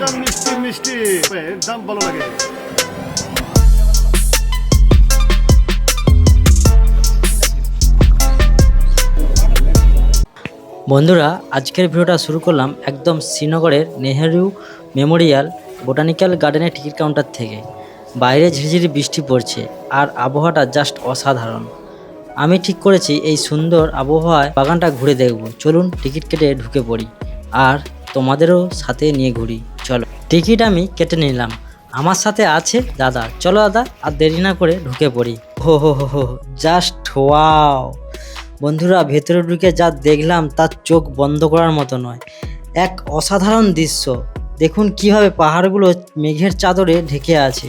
একদম মিষ্টি মিষ্টি। ভালো লাগে। বন্ধুরা, আজকের ভিডিওটা শুরু করলাম একদম শ্রীনগরের নেহেরু মেমোরিয়াল বোটানিক্যাল গার্ডেনের টিকিট কাউন্টার থেকে। বাইরে ঝিরিঝিরি বৃষ্টি পড়ছে আর আবহাওয়াটা জাস্ট অসাধারণ। আমি ঠিক করেছি এই সুন্দর আবহাওয়ায় বাগানটা ঘুরে দেখব। চলুন টিকিট কেটে ঢুকে পড়ি। আর তোমাদেরও সাথে নিয়ে ঘুরি। চলো। টিকিট আমি কেটে নিলাম। আমার সাথে আছে দাদা। চলো দাদা, আর দেরি না করে ঢুকে পড়ি। হো হো হো হো জাস্ট ওয়াও। বন্ধুরা, ভেতরে ঢুকে যা দেখলাম তার চোখ বন্ধ করার মতো নয়। এক অসাধারণ দৃশ্য। দেখুন কীভাবে পাহাড়গুলো মেঘের চাদরে ঢেকে আছে।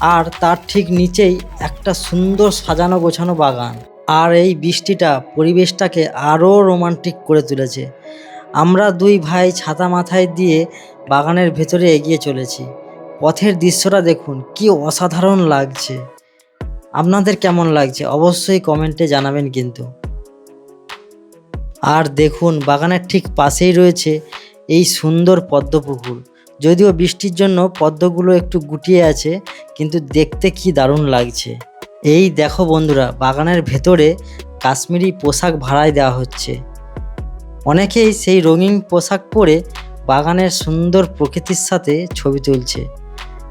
আর তার ঠিক নিচেই একটা সুন্দর সাজানো গোছানো বাগান। আর এই বৃষ্টিটা পরিবেশটাকে আরও রোমান্টিক করে তুলেছে। আমরা দুই ভাই ছাতা মাথায় দিয়ে বাগানের ভেতরে এগিয়ে চলেছি। পথের দৃশ্যটা দেখুন, কি অসাধারণ লাগছে। আপনাদের কেমন লাগছে অবশ্যই কমেন্টে জানাবেন কিন্তু। আর দেখুন, বাগানের ঠিক পাশেই রয়েছে এই সুন্দর পদ্মপুকুর। যদিও বৃষ্টির জন্য পদ্মগুলো একটু গুটিয়ে আছে, কিন্তু দেখতে কি দারুণ লাগছে। এই দেখো বন্ধুরা, বাগানের ভেতরে কাশ্মীরি পোশাক ভাড়ায় দেওয়া হচ্ছে। অনেকেই সেই রঙিন পোশাক পরে বাগানের সুন্দর প্রকৃতির সাথে ছবি তুলছে।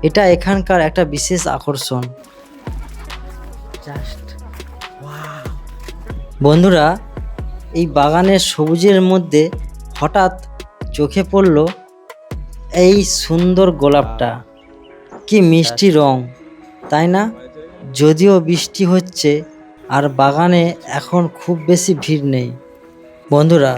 এটা এখানকার একটা বিশেষ আকর্ষণ। বন্ধুরা, এই বাগানের সবুজের মধ্যে হঠাৎ চোখে পড়ল এই সুন্দর গোলাপটা। কি মিষ্টি রং, তাই না? যদিও বৃষ্টি হচ্ছে আর বাগানে এখন খুব বেশি ভিড় নেই। বন্ধুরা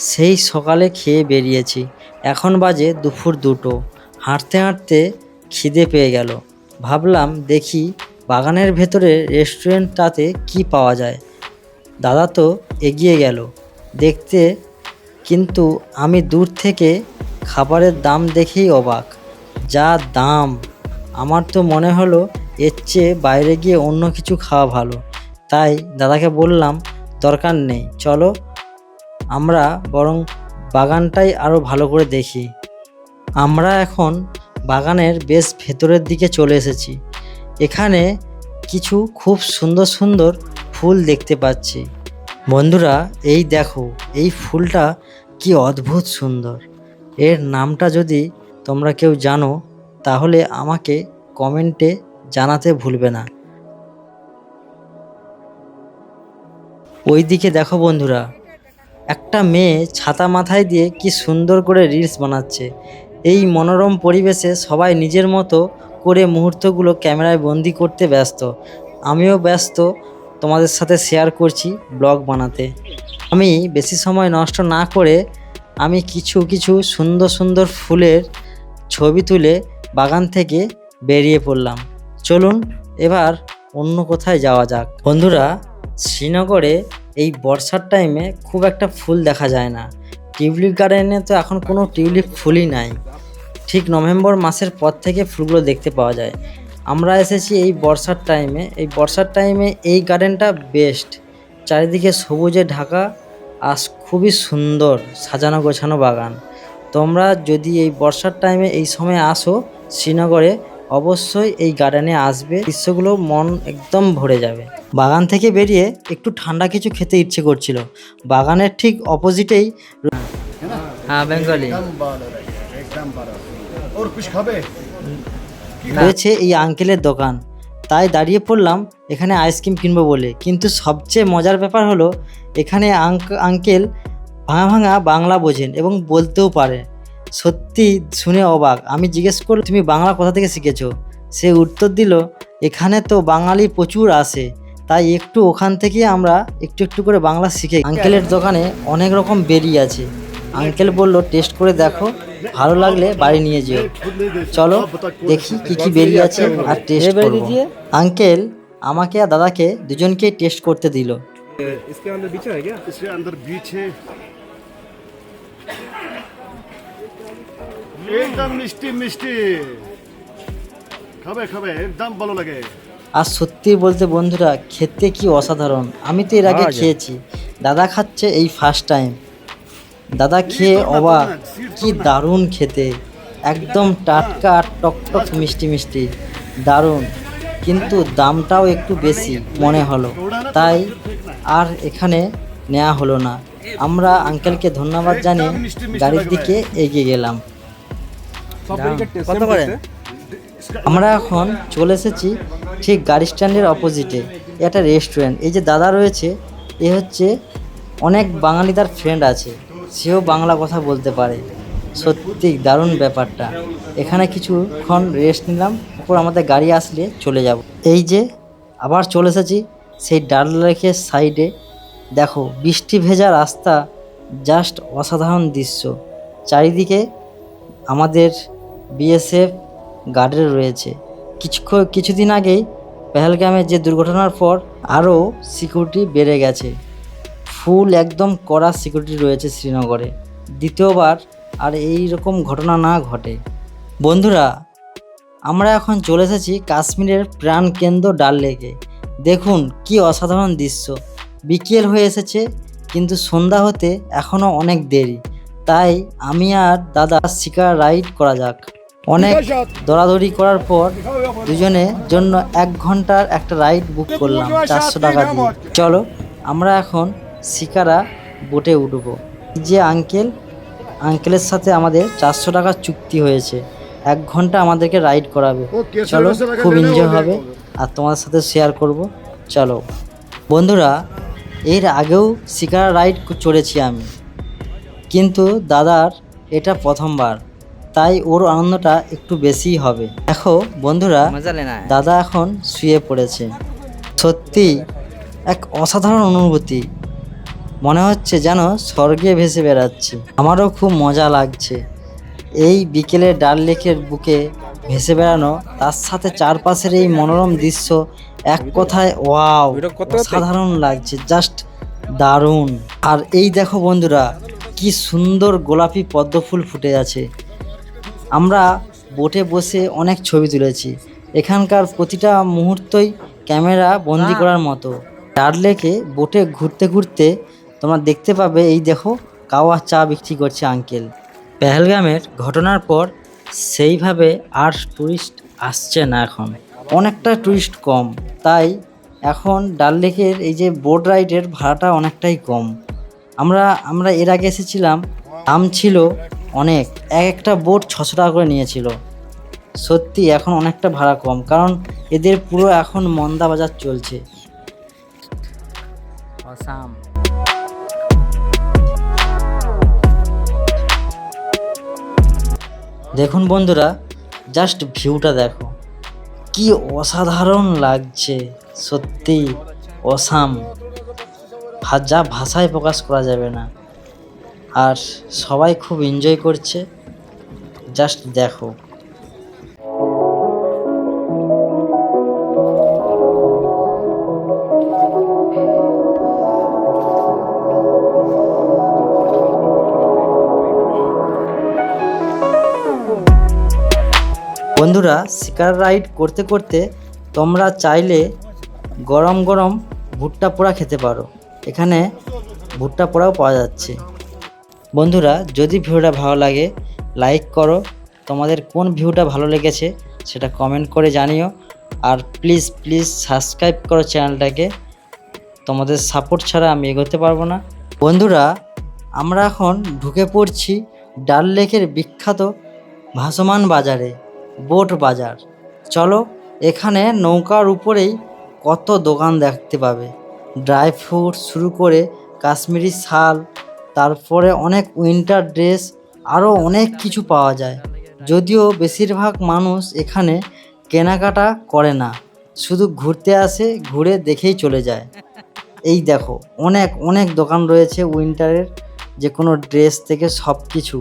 সেই সকালে খেয়ে বেরিয়েছি। এখন বাজে দুপুর দুটো। হাঁটতে হাঁটতে খিদে পেয়ে গেল। ভাবলাম দেখি বাগানের ভেতরে রেস্টুরেন্টটাতে কি পাওয়া যায়। দাদা তো এগিয়ে গেল। দেখতে কিন্তু আমি দূর থেকে খাবারের দাম দেখেই অবাক। যা দাম! আমার তো মনে হলো এর চেয়ে বাইরে গিয়ে অন্য কিছু খাওয়া ভালো। তাই দাদাকে বললাম, দরকার নেই, চলো আমরা বরং বাগানটাই আরও ভালো করে দেখি। আমরা এখন বাগানের বেশ ভেতরের দিকে চলে এসেছি। এখানে কিছু খুব সুন্দর সুন্দর ফুল দেখতে পাচ্ছি। বন্ধুরা, এই দেখো, এই ফুলটা কি অদ্ভুত সুন্দর। এর নামটা যদি তোমরা কেউ জানো, তাহলে আমাকে কমেন্টে জানাতে ভুলবে না। ওই দিকে দেখো বন্ধুরা একটা মেয়ে ছাতা মাথায় দিয়ে কি সুন্দর করে রিলস বানাচ্ছে। এই মনোরম পরিবেশে সবাই নিজের মতো করে মুহূর্তগুলো ক্যামেরায় বন্দি করতে ব্যস্ত। আমিও ব্যস্ত, তোমাদের সাথে শেয়ার করছি ব্লগ বানাতে। আমি বেশি সময় নষ্ট না করে আমি কিছু কিছু সুন্দর সুন্দর ফুলের ছবি তুলে বাগান থেকে বেরিয়ে পড়লাম। চলুন এবার অন্য কোথায় যাওয়া যাক। বন্ধুরা, শ্রীনগরে এই বর্ষার টাইমে খুব একটা ফুল দেখা যায় না। টিউলিপ গার্ডেনে তো এখন কোনো টিউলিপ ফুলই নাই। ঠিক নভেম্বর মাসের পর থেকে ফুলগুলো দেখতে পাওয়া যায়। আমরা এসেছি এই বর্ষার টাইমে এই বর্ষার টাইমে এই গার্ডেনটা বেস্ট চারিদিকে সবুজে ঢাকা আর খুবই সুন্দর সাজানো গোছানো বাগান। তোমরা যদি এই বর্ষার টাইমে এই সময় আসো, শ্রীনগরে অবশ্যই এই গার্ডেনে আসবে দৃশ্যগুলো মন একদম ভরে যাবে। বাগান থেকে বেরিয়ে একটু ঠান্ডা কিছু খেতে ইচ্ছে করছিল। বাগানের ঠিক অপোজিটেই হ্যাঁ বেঙ্গলি। রয়েছে এই আঙ্কেলের দোকান। তাই দাঁড়িয়ে পড়লাম এখানে আইসক্রিম কিনবো বলে। কিন্তু সবচেয়ে মজার ব্যাপার হলো এখানে আঙ্ক- আঙ্কেল ভাঙা ভাঙা বাংলা বোঝেন এবং বলতেও পারে। সত্যি শুনে অবাক। আমি জিজ্ঞেস করলাম তুমি বাংলা কোথা থেকে শিখেছো? সে উত্তর দিল এখানে তো বাঙালি প্রচুর আসে তাই একটু ওখান থেকে আমরা একটু একটু করে বাংলা শিখে আঙ্কেলের দোকানে অনেক রকম বেরি আছে। আঙ্কেল বলল টেস্ট করে দেখো ভালো লাগলে বাড়ি নিয়ে যেও। চলো দেখি কি কি বেরিয়ে আছে আর টেস্ট করব। আঙ্কেল আমাকে আর দাদাকে দুজনকে টেস্ট করতে দিল। একদম মিষ্টি মিষ্টি। খাবে খাবে একদম ভালো লাগে। আর সত্যি বলতে বন্ধুরা খেতে কি অসাধারণ। আমি তো এর আগে খেয়েছি। দাদা খাচ্ছে এই ফার্স্ট টাইম দাদা খেয়ে অবাক। কি দারুণ খেতে। একদম টাটকা আর টকটক মিষ্টি মিষ্টি। দারুণ। কিন্তু দামটাও একটু বেশি মনে হলো। তাই আর এখানে নেওয়া হলো না। আমরা আঙ্কেলকে ধন্যবাদ জানিয়ে গাড়ির দিকে এগিয়ে গেলাম। কত? আমরা এখন চলে এসেছি ঠিক গাড়ি স্ট্যান্ডের অপোজিটে একটা রেস্টুরেন্ট এই যে দাদা রয়েছে এ হচ্ছে অনেক বাঙালি তার ফ্রেন্ড আছে। সেও বাংলা কথা বলতে পারে। সত্যি দারুণ ব্যাপারটা। এখানে কিছুক্ষণ রেস্ট নিলাম তারপর আমাদের গাড়ি আসলে চলে যাব। এই যে আবার চলে এসেছি সেই ডাল লেকের সাইডে দেখো, বৃষ্টি ভেজা রাস্তা জাস্ট অসাধারণ দৃশ্য। চারিদিকে আমাদের বিএসএফ গার্ডের রয়েছে। কিছু, কিছুদিন আগেই পেহেলগামে যে দুর্ঘটনার পর আরও সিকিউরিটি বেড়ে গেছে। ফুল একদম কড়া সিকিউরিটি রয়েছে শ্রীনগরে। দ্বিতীয়বার আর এই রকম ঘটনা না ঘটে। বন্ধুরা, আমরা এখন চলে এসেছি কাশ্মীরের প্রাণকেন্দ্র ডাল লেকে। দেখুন কি অসাধারণ দৃশ্য। বিকেল হয়ে এসেছে কিন্তু সন্ধ্যা হতে এখনও অনেক দেরি। তাই আমি আর দাদা শিকার রাইড করা যাক। অনেক দৌড়াদৌড়ি করার পর দুজনের জন্য এক ঘণ্টার একটা রাইড বুক করলাম চারশো টাকা দিয়ে। চলো আমরা এখন শিকারা বোটে উঠবো। যে আঙ্কেল আঙ্কেলের সাথে আমাদের চারশো টাকা চুক্তি হয়েছে। এক ঘণ্টা আমাদেরকে রাইড করাবে। চলো খুব এনজয় হবে। আর তোমাদের সাথে শেয়ার করব। চলো। বন্ধুরা এর আগেও শিকারা রাইড চড়েছি আমি। কিন্তু দাদার এটা প্রথমবার তাই ওর আনন্দটা একটু বেশিই হবে। দেখো বন্ধুরা দাদা এখন শুয়ে পড়েছে। সত্যি এক অসাধারণ অনুভূতি। মনে হচ্ছে যেন স্বর্গে ভেসে বেড়াচ্ছি। আমারও খুব মজা লাগছে। এই বিকেলে ডাল লেকের বুকে ভেসে বেড়ানো তার সাথে চারপাশের এই মনোরম দৃশ্য এক কথায় ওয়াও? অসাধারণ লাগছে জাস্ট দারুণ। আর এই দেখো বন্ধুরা কি সুন্দর গোলাপি পদ্ম ফুল ফুটে আছে। আমরা বোটে বসে অনেক ছবি তুলেছি। এখানকার প্রতিটা মুহূর্তই ক্যামেরা বন্দি করার মতো। ডাল লেকে বোটে ঘুরতে ঘুরতে তোমরা দেখতে পাবে এই দেখো কাওয়া চা বিক্রি করছে আঙ্কেল পেহেলগামের ঘটনার পর সেইভাবে আর টুরিস্ট আসছে না এখন। অনেকটা টুরিস্ট কম। তাই এখন ডাল লেকের এই যে বোট রাইডের ভাড়াটা অনেকটাই কম। আমরা আমরা এর আগে এসেছিলাম দাম ছিল অনেক। এক একটা বোট ছশো টাকা করে নিয়েছিল। সত্যি এখন অনেকটা ভাড়া কম কারণ এদের পুরো এখন মন্দা বাজার চলছে। দেখুন বন্ধুরা জাস্ট ভিউটা দেখো। কি অসাধারণ লাগছে, সত্যি অসাম। যা ভাষায় প্রকাশ করা যাবে না। আর সবাই খুব এনজয় করছে। জাস্ট দেখো। বন্ধুরা, শিকার রাইড করতে করতে তোমরা চাইলে গরম গরম ভুট্টা পোড়া খেতে পারো। এখানে ভুট্টা পোড়াও পাওয়া যাচ্ছে। বন্ধুরা, যদি ভিডিওটা ভালো লাগে, লাইক করো। তোমাদের কোন ভিউটা ভালো লেগেছে সেটা কমেন্ট করে জানিও। আর প্লিজ প্লিজ সাবস্ক্রাইব করো চ্যানেলটাকে। তোমাদের সাপোর্ট ছাড়া আমি এগোতে পারব না। বন্ধুরা, আমরা এখন ঢুকে পড়ছি ডাল লেকের বিখ্যাত ভাসমান বাজারে। বোট বাজার। চলো, এখানে নৌকার উপরেই কত দোকান দেখতে পাবে। ড্রাই ফ্রুট শুরু করে কাশ্মীরি শাল, তারপরে অনেক উইন্টার ড্রেস আরও অনেক কিছু পাওয়া যায়। যদিও বেশিরভাগ মানুষ এখানে কেনাকাটা করে না, শুধু ঘুরতে আসে, ঘুরে দেখেই চলে যায়। এই দেখো, অনেক অনেক দোকান রয়েছে উইন্টারের যে কোনো ড্রেস থেকে সব কিছু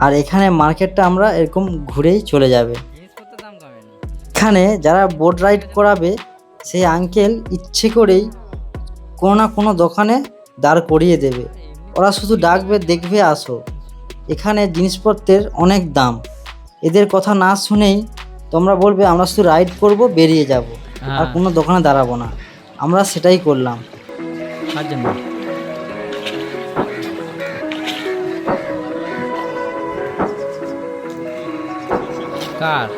আর এখানে মার্কেটটা আমরা এরকম ঘুরেই চলে যাবে। এখানে যারা বোট রাইড করাবে সেই আঙ্কেল ইচ্ছে করেই কোনো না কোনো দোকানে দাঁড় করিয়ে দেবে। ওরা শুধু ডাকবে দেখবে আসো। এখানে জিনিসপত্রের অনেক দাম। এদের কথা না শুনেই তোমরা বলবে আমরা শুধু রাইড করব বেরিয়ে যাব। আর কোনো দোকানে দাঁড়াবো না। আমরা সেটাই করলাম। কার?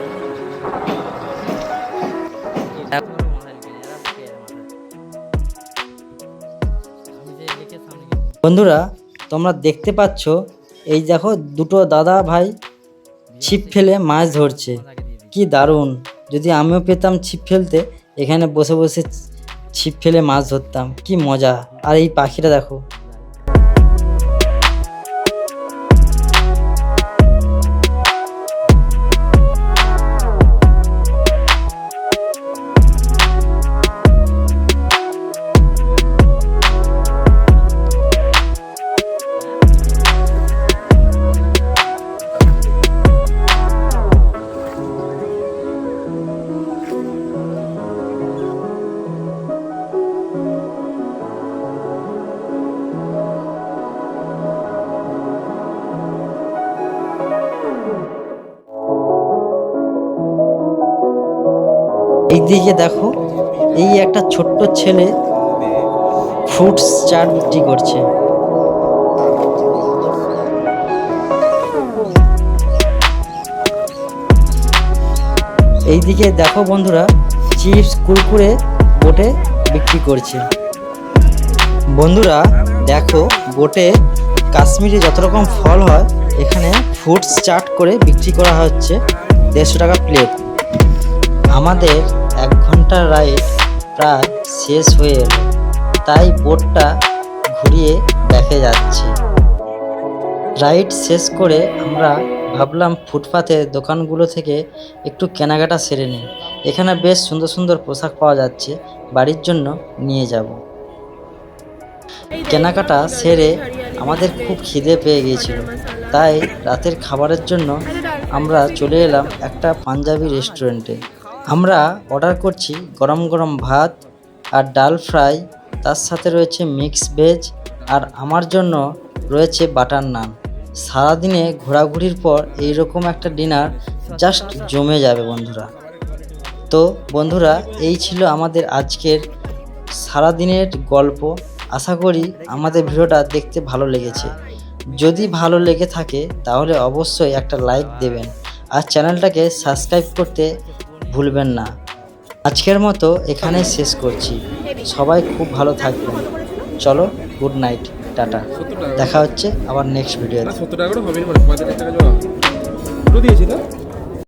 বন্ধুরা, তোমরা দেখতে পাচ্ছ, এই দেখো দুটো দাদা ভাই ছিপ ফেলে মাছ ধরছে। কি দারুণ। যদি আমিও পেতাম ছিপ ফেলতে, এখানে বসে বসে ছিপ ফেলে মাছ ধরতাম। কি মজা। আর এই পাখিটা দেখো। দিকে দেখো, এই একটা ছোট্ট ছেলে ফ্রুটস চাট বিক্রি করছে। এইদিকে দেখো বন্ধুরা, চিপস কুরকুরে বোটে বিক্রি করছে। বন্ধুরা, দেখো বোটে কাশ্মীরে যত রকম ফল হয়, এখানে ফ্রুটস চাট করে বিক্রি করা হচ্ছে দেড়শো টাকা প্লেট। আমাদের এক ঘণ্টার রাইড প্রায় শেষ হয়ে এলো। তাই বোটটা ঘুরিয়ে দেখে যাচ্ছি। রাইড শেষ করে আমরা ভাবলাম ফুটপাতের দোকানগুলো থেকে একটু কেনাকাটা সেরে নিই। এখানে বেশ সুন্দর সুন্দর পোশাক পাওয়া যাচ্ছে, বাড়ির জন্য নিয়ে যাব। কেনাকাটা সেরে আমাদের খুব খিদে পেয়ে গিয়েছিল। তাই রাতের খাবারের জন্য আমরা চলে এলাম একটা পাঞ্জাবি রেস্টুরেন্টে আমরা অর্ডার করছি গরম গরম ভাত আর ডাল ফ্রাই, তার সাথে রয়েছে মিক্স ভেজ আর আমার জন্য রয়েছে বাটার নান। সারাদিনে ঘোরাঘুরির পর এইরকম একটা ডিনার জাস্ট জমে যাবে বন্ধুরা। তো বন্ধুরা, এই ছিল আমাদের আজকের সারাদিনের গল্প। আশা করি আমাদের ভিডিওটা দেখতে ভালো লেগেছে। যদি ভালো লেগে থাকে তাহলে অবশ্যই একটা লাইক দেবেন। আর চ্যানেলটাকে সাবস্ক্রাইব করতে ভুলবেন না। আজকের মতো এখানে শেষ করছি। সবাই খুব ভালো থাকবেন। চলো গুড নাইট টাটা। দেখা হচ্ছে আবার নেক্সট ভিডিওতে সত্তর টাকা করে হবে না পঁয়তাল্লিশ টাকা জমা পুরো দিয়েছি তো?